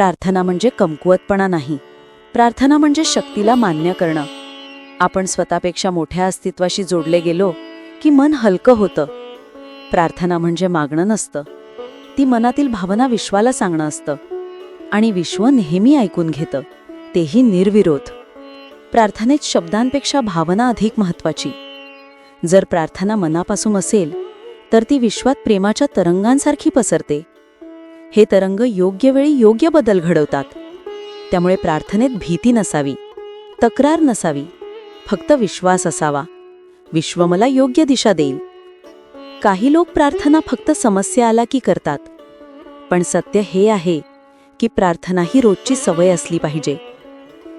प्रार्थना म्हणजे कमकुवतपणा नाही. प्रार्थना म्हणजे शक्तीला मान्य करणं. आपण स्वतःपेक्षा मोठ्या अस्तित्वाशी जोडले गेलो की मन हलकं होतं. प्रार्थना म्हणजे मागणं नसतं. ती मनातील भावना विश्वाला सांगणं असतं. आणि विश्व नेहमी ऐकून घेतं. तेही निर्विरोध. प्रार्थनेत शब्दांपेक्षा भावना अधिक महत्वाची जर प्रार्थना मनापासून असेल तर ती विश्वात प्रेमाच्या तरंगांसारखी पसरते. हे तरंग योग्य वेळी योग्य बदल घडवतात. त्यामुळे प्रार्थनेत भीती नसावी तक्रार नसावी फक्त विश्वास असावा. विश्व मला योग्य दिशा देईल. काही लोक प्रार्थना फक्त समस्या आला की करतात. पण सत्य हे आहे की प्रार्थना ही रोजची सवय असली पाहिजे.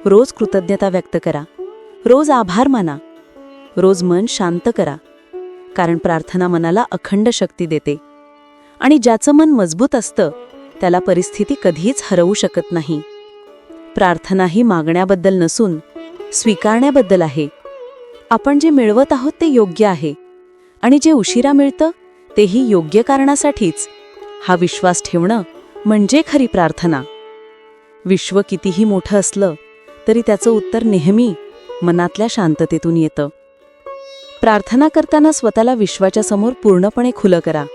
रोज कृतज्ञता व्यक्त करा. रोज आभार माना. रोज मन शांत करा. कारण प्रार्थना मनाला अखंड शक्ती देते. आणि ज्याचं मन मजबूत असतं त्याला परिस्थिती कधीच हरवू शकत नाही. प्रार्थना ही मागण्याबद्दल नसून स्वीकारण्याबद्दल आहे. आपण जे मिळवत आहोत ते योग्य आहे. आणि जे उशिरा मिळतं तेही योग्य कारणासाठीच. हा विश्वास ठेवणं म्हणजे खरी प्रार्थना. विश्व कितीही मोठं असलं तरी त्याचं उत्तर नेहमी मनातल्या शांततेतून येतं. प्रार्थना करताना स्वतःला विश्वाच्या समोर पूर्णपणे खुलं करा.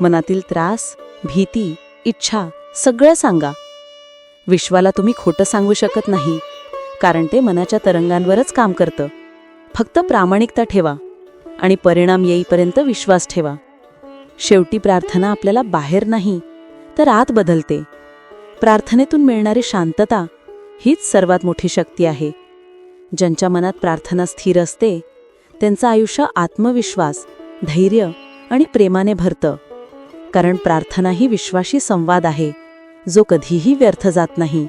मनातील त्रास भीती इच्छा सगळं सांगा. विश्वाला तुम्ही खोटं सांगू शकत नाही कारण ते मनाच्या तरंगांवरच काम करतं. फक्त प्रामाणिकता ठेवा आणि परिणाम येईपर्यंत विश्वास ठेवा. शेवटी प्रार्थना आपल्याला बाहेर नाही तर आत बदलते. प्रार्थनेतून मिळणारी शांतता हीच सर्वात मोठी शक्ती आहे. ज्यांच्या मनात प्रार्थना स्थिर असते त्यांचं आयुष्य आत्मविश्वास धैर्य आणि प्रेमाने भरतं. कारण प्रार्थना ही विश्वाशी संवाद आहे. जो कधीही व्यर्थ जात नाही.